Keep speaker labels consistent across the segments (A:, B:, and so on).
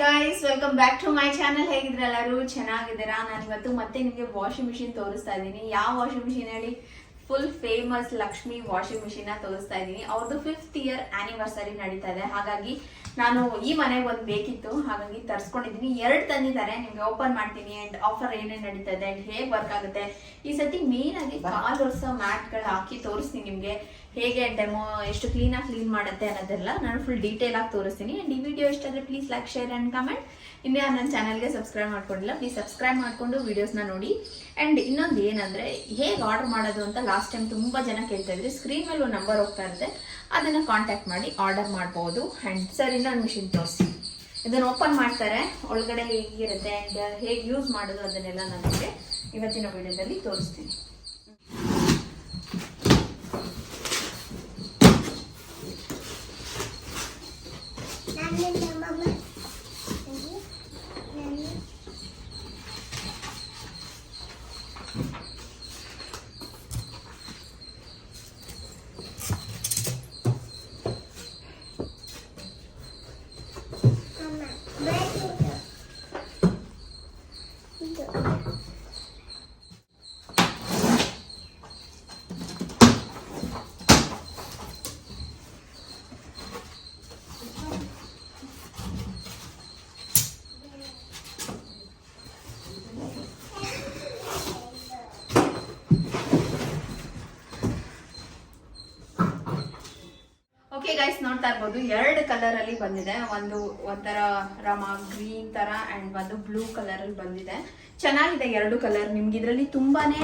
A: Guys welcome back to my channel ಹೇಗಿದ್ರೆ ಎಲ್ಲರೂ? ಚೆನ್ನಾಗಿದ್ದೀರಾ? ನಾನು ಇವತ್ತು ಮತ್ತೆ ನಿಮಗೆ ವಾಷಿಂಗ್ ಮಿಷಿನ್ ತೋರಿಸ್ತಾ ಇದ್ದೀನಿ. ಯಾವ ವಾಷಿಂಗ್ ಮಿಷಿನ್ ಹೇಳಿ? Full famous Lakshmi washing machine ತೋರಿಸ್ತಾ ಇದ್ದೀನಿ. ಅವ್ರದ್ದು ಫಿಫ್ತ್ ಇಯರ್ ಆನಿವರ್ಸರಿ ನಡೀತಾ ಇದೆ. ಹಾಗಾಗಿ ನಾನು ಈ ಮನೆಗೆ ಒಂದು ಬೇಕಿತ್ತು ಹಾಗಾಗಿ ತರಿಸ್ಕೊಂಡಿದ್ದೀನಿ ಎರಡು ತಂದಿದ್ದಾರೆ ನಿಮಗೆ ಓಪನ್ ಮಾಡ್ತೀನಿ ಆ್ಯಂಡ್ ಆಫರ್ ಏನೇನು ನಡೀತಾ ಇದೆ ಅಂಡ್ ಹೇಗೆ ವರ್ಕ್ ಆಗುತ್ತೆ. ಈ ಸತಿ ಮೇನ್ ಆಗಿ ಕಾಲ್ ಒರೆಸೋ ಮ್ಯಾಟ್ಗಳು ಹಾಕಿ ತೋರಿಸ್ತೀನಿ ನಿಮಗೆ. ಹೇಗೆ ಡೆಮೋ ಎಷ್ಟು ಕ್ಲೀನಾಗಿ ಕ್ಲೀನ್ ಮಾಡುತ್ತೆ ಅನ್ನೋದೆಲ್ಲ ನಾನು ಫುಲ್ ಡೀಟೇಲ್ ಆಗಿ ತೋರಿಸ್ತೀನಿ. ಆ್ಯಂಡ್ ಈ video ಇಷ್ಟಾದರೆ please like share and comment ಇನ್ನೇ ನನ್ನ ಚಾನಲ್ಗೆ ಸಬ್ಸ್ಕ್ರೈಬ್ ಮಾಡ್ಕೊಂಡಿಲ್ಲ ಪ್ಲೀಸ್ ಸಬ್ಸ್ಕ್ರೈಬ್ ಮಾಡಿಕೊಂಡು ವೀಡಿಯೋಸ್ನ ನೋಡಿ. ಆ್ಯಂಡ್ ಇನ್ನೊಂದು ಏನಂದ್ರೆ ಹೇಗೆ ಆರ್ಡರ್ ಮಾಡೋದು ಅಂತ ಲಾಸ್ಟ್ ಟೈಮ್ ತುಂಬಾ ಜನ ಕೇಳ್ತಾ ಇದ್ರಿ. ಸ್ಕ್ರೀನ್ ಮೇಲೆ ಒಂದು ನಂಬರ್ ಹೋಗ್ತಾ ಇರುತ್ತೆ. ಅದನ್ನ ಕಾಂಟ್ಯಾಕ್ಟ್ ಮಾಡಿ ಆರ್ಡರ್ ಮಾಡ್ಬೋದು. ಆ್ಯಂಡ್ ಸರ್ ಇನ್ನೊಂದು ಮಿಷಿನ್ ತೋರಿಸಿ. ಇದನ್ನ ಓಪನ್ ಮಾಡ್ತಾರೆ, ಒಳಗಡೆ ಹೇಗಿರುತ್ತೆ ಅಂಡ್ ಹೇಗೆ ಯೂಸ್ ಮಾಡೋದು ಅದನ್ನೆಲ್ಲ ನಾನು ಇವತ್ತಿನ ವಿಡಿಯೋದಲ್ಲಿ ತೋರಿಸ್ತೀನಿ. ಇರ್ಬೋದು ಎರಡು ಕಲರ್ ಅಲ್ಲಿ ಬಂದಿದೆ. ಒಂದು ಒಂಥರ ರಾಮ, ಗ್ರೀನ್ ತರ ಅಂಡ್ ಒಂದು ಬ್ಲೂ ಕಲರ್ ಅಲ್ಲಿ ಬಂದಿದೆ. ಚೆನ್ನಾಗಿದೆ ಎರಡು ಕಲರ್. ನಿಮ್ಗೆ ಇದರಲ್ಲಿ ತುಂಬಾನೇ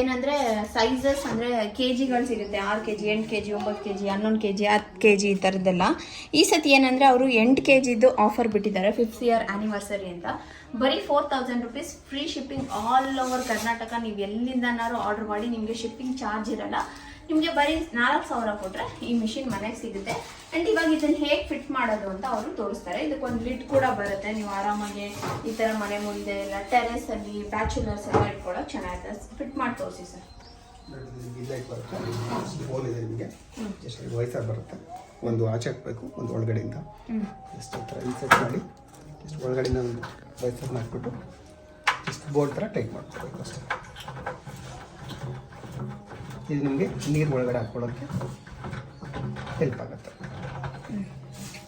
A: ಏನಂದ್ರೆ ಸೈಜಸ್ ಅಂದ್ರೆ ಕೆಜಿಗಳು ಸಿಗುತ್ತೆ ಆರು ಕೆ ಜಿ ಎಂಟು ಕೆ ಜಿ ಒಂಬತ್ತು ಕೆ ಜಿ ಹನ್ನೊಂದು ಕೆ ಜಿ ಹತ್ತು ಕೆ ಜಿ ಈ ಥರದ್ದೆಲ್ಲ ಈ ಸತಿ ಏನಂದ್ರೆ ಅವರು ಎಂಟು ಕೆ ಜಿದು ಆಫರ್ ಬಿಟ್ಟಿದ್ದಾರೆ ಫಿಫ್ತ್ ಇಯರ್ ಆನಿವರ್ಸರಿ ಅಂತ. ಬರೀ four thousand rupees free shipping all over Karnataka ನೀವು ಎಲ್ಲಿಂದನಾರು ಆರ್ಡರ್ ಮಾಡಿ, ನಿಮಗೆ ಶಿಪ್ಪಿಂಗ್ ಚಾರ್ಜ್ ಇರಲ್ಲ. ನಿಮಗೆ ಬರೀ ನಾಲ್ಕು ಸಾವಿರ ಕೊಟ್ರೆ ಈ ಮಿಷಿನ್ ಮನೆಗೆ ಸಿಗುತ್ತೆ. ಅಂಡ್ ಇವಾಗ ಇದನ್ನು ಹೇಗೆ ಫಿಟ್ ಮಾಡೋದು ಅಂತ ಅವರು ತೋರಿಸ್ತಾರೆ. ಇದಕ್ಕೊಂದು ಲಿಡ್ ಕೂಡ ಬರುತ್ತೆ. ನೀವು ಆರಾಮಾಗಿ ಈ ತರ ಮನೆ ಮುಂದೆ ಎಲ್ಲ ಟೆರೆಸ್ ಅಲ್ಲಿ ಬ್ಯಾಚುಲರ್ಸ್ ಎಲ್ಲ ಇಟ್ಕೊಳ್ಳೋಕೆ ಚೆನ್ನಾಗಿದೆ ಫಿಟ್ ಮಾಡಿ ತೋರಿಸಿ ಸರ್.
B: ಇದೆ ನಿಮಗೆ ಜಸ್ಟ್ ವೈಸರ್ ಬರುತ್ತೆ ಒಂದು ಆಚೆ ಹಾಕಬೇಕು ಒಂದು ಒಳಗಡೆಯಿಂದ. ಜಸ್ಟ್ ಥರ ಇನ್ಸೆಟ್ ಮಾಡಿ ಜಸ್ಟ್ ಒಳಗಡೆಯಿಂದ ಒಂದು ಹಾಕ್ಬಿಟ್ಟು ಜಸ್ಟ್ ಬೋರ್ಡ್ ಥರ ಟೈಟ್ ಮಾಡ್ಕೋಬೇಕು ಅಷ್ಟೇ. ಇದು ನಿಮಗೆ ನೀರು ಒಳಗಡೆ ಹಾಕ್ಕೊಳ್ಳೋಕ್ಕೆ ಹೆಲ್ಪ್ ಆಗುತ್ತೆ.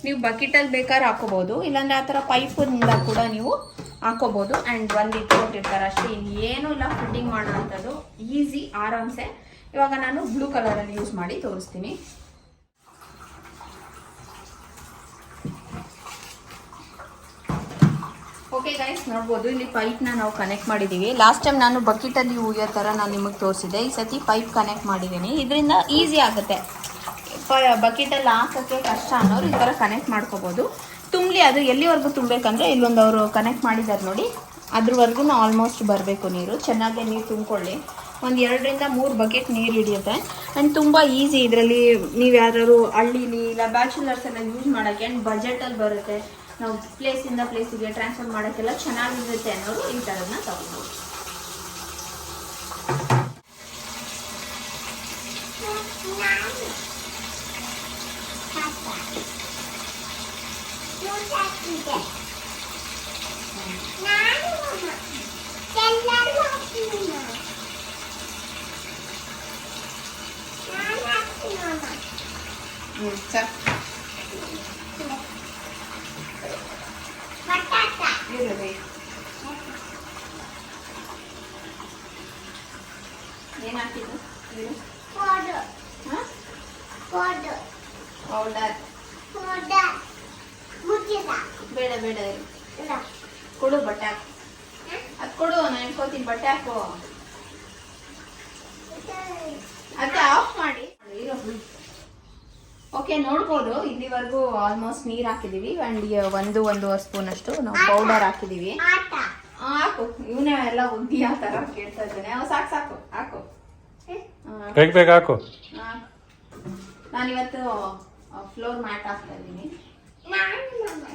A: ನೀವು ಬಕೆಟಲ್ಲಿ ಬೇಕಾದ್ರೆ ಹಾಕೋಬಹುದು ಇಲ್ಲಾಂದ್ರೆ ಆ ಥರ ಪೈಪಿಂದ ಕೂಡ ನೀವು ಹಾಕೋಬಹುದು ಅಂಡ್ ಒಂದು ಇಟ್ಕೊಟ್ಟಿರ್ತಾರೆ ಅಷ್ಟೇ. ಏನು ಇಲ್ಲ ಫುಡ್ಡಿಂಗ್ ಮಾಡೋವಂಥದ್ದು ಈಸಿ ಆರಾಮ್ಸೆ. ಇವಾಗ ನಾನು ಬ್ಲೂ ಕಲರಲ್ಲಿ ಯೂಸ್ ಮಾಡಿ ತೋರಿಸ್ತೀನಿ. ಓಕೆ ಗೈಸ್ ನೋಡ್ಬೋದು. ಇಲ್ಲಿ ಪೈಪ್ನ ನಾವು ಕನೆಕ್ಟ್ ಮಾಡಿದ್ದೀವಿ ಲಾಸ್ಟ್ ಟೈಮ್ ನಾನು ಬಕೆಟಲ್ಲಿ ಉಯ್ಯೋ ಥರ ನಾನು ನಿಮಗೆ ತೋರಿಸಿದೆ ಈ ಸತಿ ಪೈಪ್ ಕನೆಕ್ಟ್ ಮಾಡಿದ್ದೀನಿ ಇದರಿಂದ ಈಸಿ ಆಗುತ್ತೆ. ಬಕೆಟಲ್ಲಿ ಹಾಕೋಕ್ಕೆ ಕಷ್ಟ ಅನ್ನೋರು ಈ ಥರ ಕನೆಕ್ಟ್ ಮಾಡ್ಕೋಬೋದು. ತುಂಬಲಿ, ಅದು ಎಲ್ಲಿವರೆಗೂ ತುಂಬಬೇಕಂದ್ರೆ ಇಲ್ಲೊಂದು ಅವರು ಕನೆಕ್ಟ್ ಮಾಡಿದ್ದಾರೆ ನೋಡಿ. ಅದ್ರವರೆಗೂ ಆಲ್ಮೋಸ್ಟ್ ಬರಬೇಕು ನೀರು. ಚೆನ್ನಾಗಿ ನೀರು ತುಂಬಿಕೊಳ್ಳಿ. ಒಂದು ಎರಡರಿಂದ ಮೂರು ಬಕೆಟ್ ನೀರು ಹಿಡಿಯುತ್ತೆ. ಆ್ಯಂಡ್ ತುಂಬ ಈಸಿ ಇದರಲ್ಲಿ ನೀವು ಯಾರು ಹಳ್ಳಿಲಿ ಇಲ್ಲ ಬ್ಯಾಚುಲರ್ಸ್ ಎಲ್ಲ ಯೂಸ್ ಮಾಡೋಕ್ಕೆ ಆ್ಯಂಡ್ ಬಜೆಟಲ್ಲಿ ಬರುತ್ತೆ. ನಾವು ಪ್ಲೇಸಿಂದ ಪ್ಲೇಸಿಗೆ ಟ್ರಾನ್ಸ್ಫರ್ ಮಾಡೋಕ್ಕೆಲ್ಲ ಚೆನ್ನಾಗಿರುತ್ತೆ ಅನ್ನೋರು ಈ ಥರದನ್ನ ತಗೊಬೋದು ಹ್ಞೂ ಸರ್. ಏನು ಹಾಕಿದ್ದು? ಇದು? ಹಾಂ? ಪೌಡರ್. ಬೇಡ ಬೇಡ. ಇರು. ಕೊಡು ಬಟ್ಟೆ ಹಾಕು. ಅದು ಕೊಡು ನಾನು ಇಟ್ಕೋತೀನಿ ಬಟ್ಟೆ ಹಾಕು. ಅತ್ತೆ ಆಫ್ ಮಾಡಿ. ಇರು. ಓಕೆ ನೋಡ್ಬೋದು. ಇಲ್ಲಿವರೆಗೂ ಆಲ್ಮೋಸ್ಟ್ ನೀರು ಹಾಕಿದೀವಿ. ಅಂಡ್ ಒಂದು ಒಂದೂವರೆ ಸ್ಪೂನ್ ಅಷ್ಟು ನಾವು ಪೌಡರ್ ಹಾಕಿದೀವಿ. ಆ, ಹಾಕು. ಇವನೇ ಎಲ್ಲ ಉದ್ದಿ ಆ ಥರ ಕೇಳ್ತಾ ಇದ್ದಾನೆ. ಸಾಕು ಸಾಕು.
C: ಬೇಗ ಬೇಗ ಹಾಕು
A: ಆ. ನಾನಿವತ್ತು ಫ್ಲೋರ್ ಮ್ಯಾಟ್ ಹಾಕ್ತಾ ಇದ್ದೀನಿ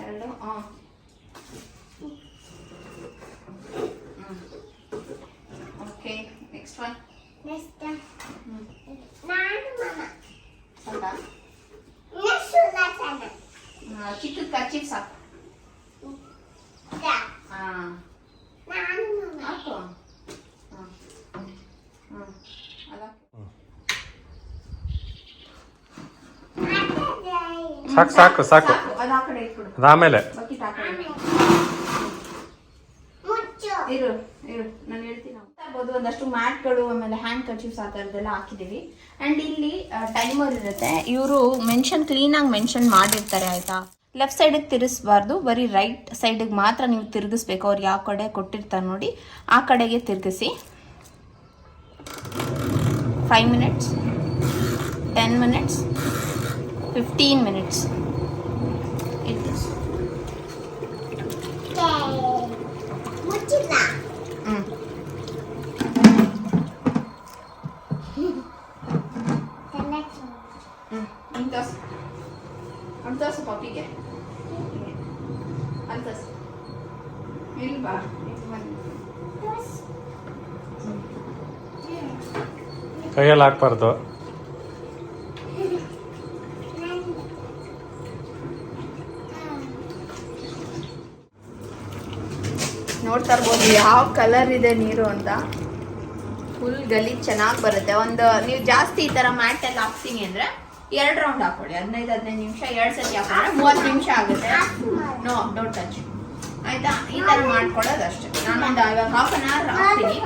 A: ಎರಡು ಹಾಂ ಓಕೆ ನೆಕ್ಸ್ಟ್ ಒನ್ ಸಾಕಾ ಚಿಕ್ಕದ ಕರ್ಚಿಪ್ ಸಾಕು ಹಾಕು ಹಾ ಹಾ ಅದ
C: ಸಾಕು ಸಾಕು ಸಾಕು. ಅದಾಮೇಲೆ
A: ಇರು ಇರು, ನಾನು ಹೇಳ್ತೀನಿ ಒಂದಷ್ಟು ಮ್ಯಾಟ್ಗಳು, ಆಮೇಲೆ ಹ್ಯಾಂಡ್ ಕರ್ಚೀಫ್ಸ್ ಆ ಥರದ್ದೆಲ್ಲ ಹಾಕಿದ್ದೀವಿ. ಆ್ಯಂಡ್ ಇಲ್ಲಿ ಟೈಮರ್ ಇರುತ್ತೆ. ಇವರು ಮೆನ್ಷನ್ ಕ್ಲೀನಾಗಿ ಮೆನ್ಷನ್ ಮಾಡಿರ್ತಾರೆ, ಆಯಿತಾ? ಲೆಫ್ಟ್ ಸೈಡಿಗೆ ತಿರುಗಿಸ್ಬಾರ್ದು. ಬರೀ ರೈಟ್ ಸೈಡಿಗೆ ಮಾತ್ರ ನೀವು ತಿರುಗಿಸ್ಬೇಕು. ಅವ್ರು ಯಾವ ಕಡೆ ಕೊಟ್ಟಿರ್ತಾರೆ ನೋಡಿ. ಆ ಕಡೆಗೆ ತಿರುಗಿಸಿ. Five minutes ten minutes fifteen minutes ಇಟ್ಟು ಹ್ಞೂ ಹ್ಞೂ ಹಿಂಗೆ ತೋರ್ಸು ಅಲ್ಲಿ ತೋರ್ಸು ಪಪ್ಪಿಗೆ ಅಲ್ಲಿ ತೋರ್ಸು ಇಲ್ಲಿ ಬಾ ಇಲ್ಲಿ ಬನ್ನಿ
C: ಕೈಯಲ್ಲಿ ಹಾಕ್ಬಾರ್ದು
A: ನೋಡ್ತಾ ಇರ್ಬೋದು ಯಾವ ಕಲರ್ ಇದೆ ನೀರು ಅಂತ. ಫುಲ್ ಗಲಿ ಚೆನ್ನಾಗಿ ಬರುತ್ತೆ. ಒಂದು ನೀವು ಜಾಸ್ತಿ ಈ ಥರ ಮ್ಯಾಟ್ ಎಲ್ಲ ಹಾಕ್ತೀನಿ ಅಂದರೆ ಎರಡು ರೌಂಡ್ ಹಾಕೊಳ್ಳಿ. ಹದಿನೈದು ಹದಿನೈದು ನಿಮಿಷ ಎರಡು ಸತಿ ಹಾಕೊಂಡ್ರೆ ಮೂವತ್ತು ನಿಮಿಷ ಆಗುತ್ತೆ. ನೋ ಡೋಂಟ್ ಟಚ್ ಆಯ್ತಾ? ಈ ಥರ ಮಾಡ್ಕೊಳ್ಳೋದು ಅಷ್ಟೇ. ನಾನು ಇವಾಗ ಹಾಫ್ ಅನ್ ಅವರ್ ಹಾಕ್ತೀನಿ.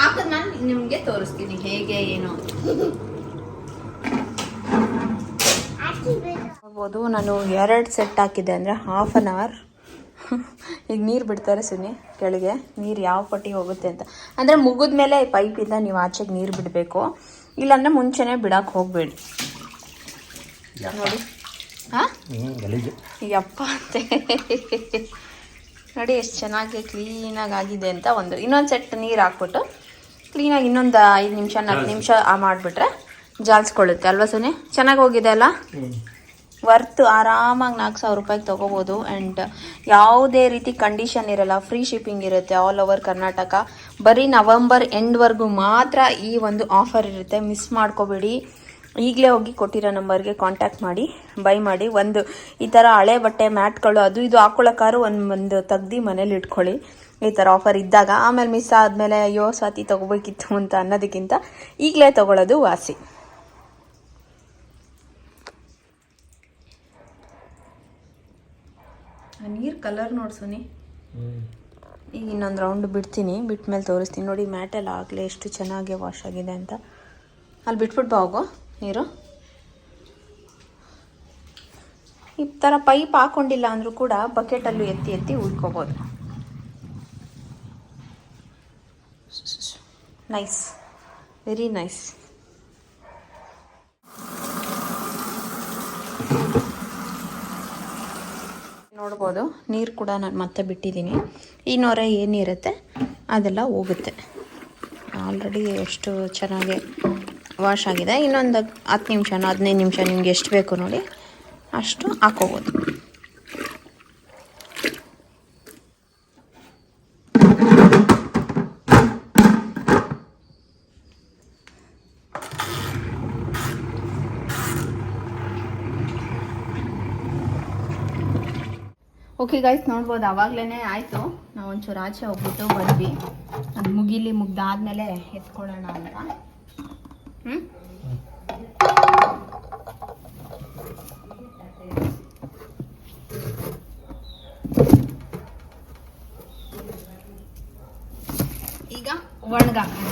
A: ಹಾಕಿದ ನಾನು ನಿಮಗೆ ತೋರಿಸ್ತೀನಿ ಹೇಗೆ ಏನು ನಾನು ಎರಡು ಸೆಟ್ ಹಾಕಿದ್ದೆ ಅಂದರೆ ಹಾಫ್ ಅನ್ ಅವರ್ ಈಗ ನೀರು ಬಿಡ್ತಾರೆ ಸುನಿ ಕೆಳಗೆ. ನೀರು ಯಾವ ಪಟ್ಟಿ ಹೋಗುತ್ತೆ ಅಂತ. ಅಂದರೆ ಮುಗಿದ ಮೇಲೆ ಪೈಪಿಂದ ನೀವು ಆಚೆಗೆ ನೀರು ಬಿಡಬೇಕು. ಇಲ್ಲಾಂದರೆ ಮುಂಚೆನೇ ಬಿಡಕ್ಕೆ ಹೋಗಬೇಡಿ. ನೋಡಿ. ಹಾಂ? ಯಪ್ಪ ಅಂತೆ ನೋಡಿ ಎಷ್ಟು ಚೆನ್ನಾಗಿ ಕ್ಲೀನಾಗಿ ಆಗಿದೆ ಅಂತ ಒಂದು. ಇನ್ನೊಂದು ಸೆಟ್ ನೀರು ಹಾಕ್ಬಿಟ್ಟು ಕ್ಲೀನಾಗಿ ಇನ್ನೊಂದು ಐದು ನಿಮಿಷ ನಾಲ್ಕು ನಿಮಿಷ ಮಾಡಿಬಿಟ್ರೆ ಜಾಲ್ಸ್ಕೊಳ್ಳುತ್ತೆ ಅಲ್ವಾ ಸುನಿ? ಚೆನ್ನಾಗಿ ಹೋಗಿದೆ ಅಲ್ಲ? ವರ್ತ್ ಆರಾಮಾಗಿ ನಾಲ್ಕು ಸಾವಿರ ರೂಪಾಯಿಗೆ ತೊಗೋಬೋದು. ಆ್ಯಂಡ್ ಯಾವುದೇ ರೀತಿ ಕಂಡೀಷನ್ ಇರಲ್ಲ ಫ್ರೀ ಶಿಪ್ಪಿಂಗ್ ಇರುತ್ತೆ ಆಲ್ ಓವರ್ ಕರ್ನಾಟಕ. ಬರೀ ನವಂಬರ್ ಎಂಡ್ವರೆಗೂ ಮಾತ್ರ ಈ ಒಂದು ಆಫರ್ ಇರುತ್ತೆ. ಮಿಸ್ ಮಾಡ್ಕೋಬೇಡಿ. ಈಗಲೇ ಹೋಗಿ ಕೊಟ್ಟಿರೋ ನಂಬರ್ಗೆ ಕಾಂಟ್ಯಾಕ್ಟ್ ಮಾಡಿ ಬೈ ಮಾಡಿ. ಒಂದು ಈ ಥರ ಹಳೆ ಬಟ್ಟೆ, ಮ್ಯಾಟ್ಗಳು, ಅದು ಇದು ಹಾಕ್ಕೊಳ್ಳೋಕ್ಕಾರು ಒಂದು ಒಂದು ತೆಗ್ದು ಮನೇಲಿ ಇಟ್ಕೊಳ್ಳಿ. ಈ ಥರ ಆಫರ್ ಇದ್ದಾಗ. ಆಮೇಲೆ ಮಿಸ್ ಆದಮೇಲೆ, ಅಯ್ಯೋ, ಸ್ವಾತಿ ತೊಗೋಬೇಕಿತ್ತು ಅಂತ ಅನ್ನೋದಕ್ಕಿಂತ ಈಗಲೇ ತೊಗೊಳ್ಳೋದು ವಾಸಿ. ನೀರು ಕಲರ್ ನೋಡ್ಸೋನಿ ಈಗ ಇನ್ನೊಂದು ರೌಂಡ್ ಬಿಡ್ತೀನಿ ಬಿಟ್ಟ ಮೇಲೆ ತೋರಿಸ್ತೀನಿ. ನೋಡಿ ಮ್ಯಾಟೆಲ್ಲ ಆಗಲೇ ಎಷ್ಟು ಚೆನ್ನಾಗಿ ವಾಶ್ ಆಗಿದೆ ಅಂತ. ಅಲ್ಲಿ ಬಿಟ್ಬಿಟ್ಟು ಬಾ ಹೋಗು ನೀರು. ಈ ಥರ ಪೈಪ್ ಹಾಕೊಂಡಿಲ್ಲ ಅಂದರೂ ಕೂಡ ಬಕೆಟಲ್ಲೂ ಎತ್ತಿ ಎತ್ತಿ ಉಳ್ಕೋಬೋದು. ನೈಸ್ ವೆರಿ ನೈಸ್ ನೋಡ್ಬೋದು. ನೀರು ಕೂಡ ನಾನು ಮತ್ತೆ ಬಿಟ್ಟಿದ್ದೀನಿ ಈ ನೊರೆ ಏನಿರುತ್ತೆ ಅದೆಲ್ಲ ಹೋಗುತ್ತೆ. ಆಲ್ರೆಡಿ ಎಷ್ಟು ಚೆನ್ನಾಗಿ ವಾಶ್ ಆಗಿದೆ. ಇನ್ನೊಂದು ಹತ್ತು ನಿಮಿಷನೋ, ಹದಿನೈದು ನಿಮಿಷ ನಿಮ್ಗೆ ಎಷ್ಟು ಬೇಕು ನೋಡಿ ಅಷ್ಟು ಹಾಕೋಬೋದು. ಓಕೆ ಗೈಸ್ ನೋಡ್ಬೋದು. ಅವಾಗ್ಲೇ ಆಯಿತು. ನಾವು ಒಂಚೂರು ಆಚೆ ಹೋಗ್ಬಿಟ್ಟು ಬಂದ್ವಿ. ಅದು ಮುಗಿಲಿ, ಮುಗ್ದಾದ್ಮೇಲೆ ಎತ್ಕೊಳ್ಳೋಣ ಅಂತ. ಹ್ಞೂ ಈಗ ಒಣಗಾಕೋಣ